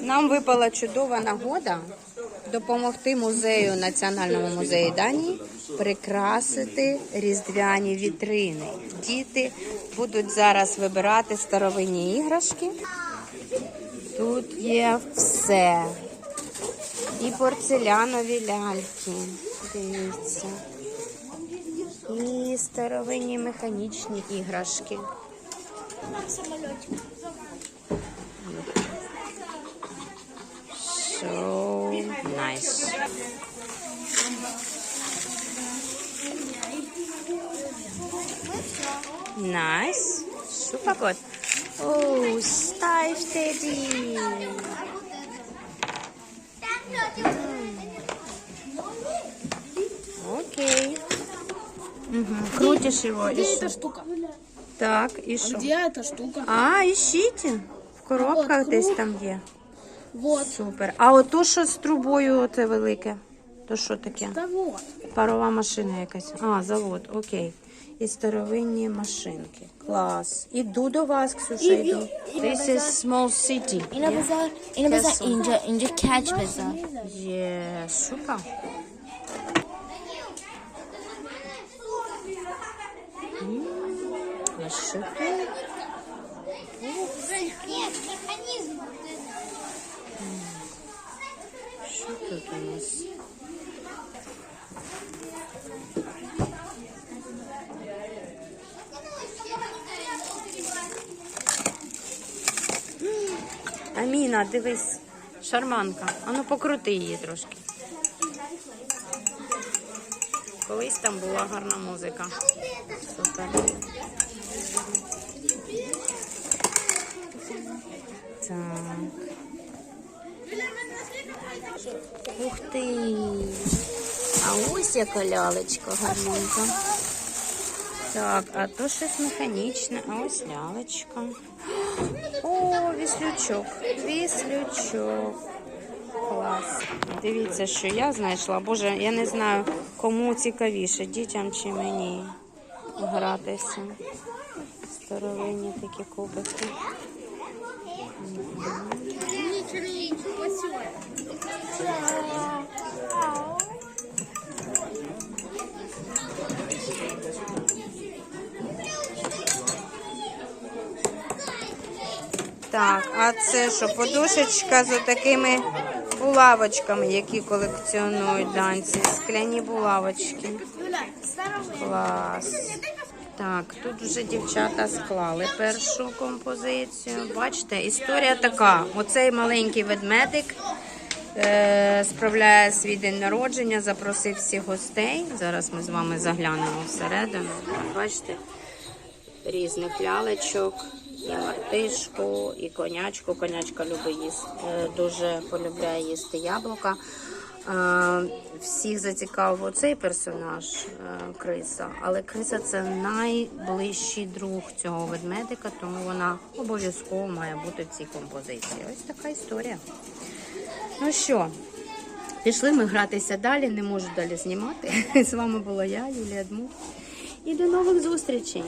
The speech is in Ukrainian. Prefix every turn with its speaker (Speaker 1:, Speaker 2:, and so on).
Speaker 1: Нам випала чудова нагода допомогти музею Національному музею Данії прикрасити різдвяні вітрини. Діти будуть зараз вибирати старовинні іграшки. Тут є все. І порцелянові ляльки. Дивіться. І старовинні механічні іграшки. Nice. Nice. Super good. Oh, style Teddy. Окей. Угу. Крутишь его.
Speaker 2: Где
Speaker 1: и
Speaker 2: эта штука?
Speaker 1: Так, і що?
Speaker 2: Где эта штука?
Speaker 1: А, ищите. В коробках
Speaker 2: Вот,
Speaker 1: десь там є.
Speaker 2: Вот.
Speaker 1: Супер. А ото що з трубою оце велике? То що таке?
Speaker 2: Да вот.
Speaker 1: Парова машина якась. А, завод, окей. І старовинні машинки. Клас. Іду до вас, Ксюша,
Speaker 2: І- і-
Speaker 1: йду. This is small city.
Speaker 3: Yine mesela yine mesela
Speaker 1: Castle.
Speaker 3: ince ince catch mesela.
Speaker 1: Є, супер. М, А що? Тут у нас? Аміна, дивись, шарманка. Ану покрути її трошки. Колись там була гарна музика. Супер. Так. Ух ти! А ось яка лялечка гарненька. Так, а то щось механічне, а ось лялечка. О, віслючок. Віслючок. Клас. Дивіться, що я знайшла. Боже, я не знаю, кому цікавіше, дітям чи мені гратися. Старовинні такі кубики. Так, а це що, подушечка з такими булавочками, які колекціонують данці. Скляні булавочки. Клас. Так, тут вже дівчата склали першу композицію. Бачите, історія така: оцей маленький ведмедик е, справляє свій день народження, запросив всіх гостей. Зараз ми з вами заглянемо всередину. Бачите, різних лялечок, і мартишку, і конячку. Конячка любить їсти, е, дуже полюбляє їсти яблука. Е, Всіх зацікавив оцей персонаж е, Криса, але Криса це найближчий друг цього ведмедика, тому вона обов'язково має бути в цій композиції. Ось така історія. Ну що, пішли ми гратися далі, не можу далі знімати. З вами була я, Юлія Дмух. І до нових зустрічей!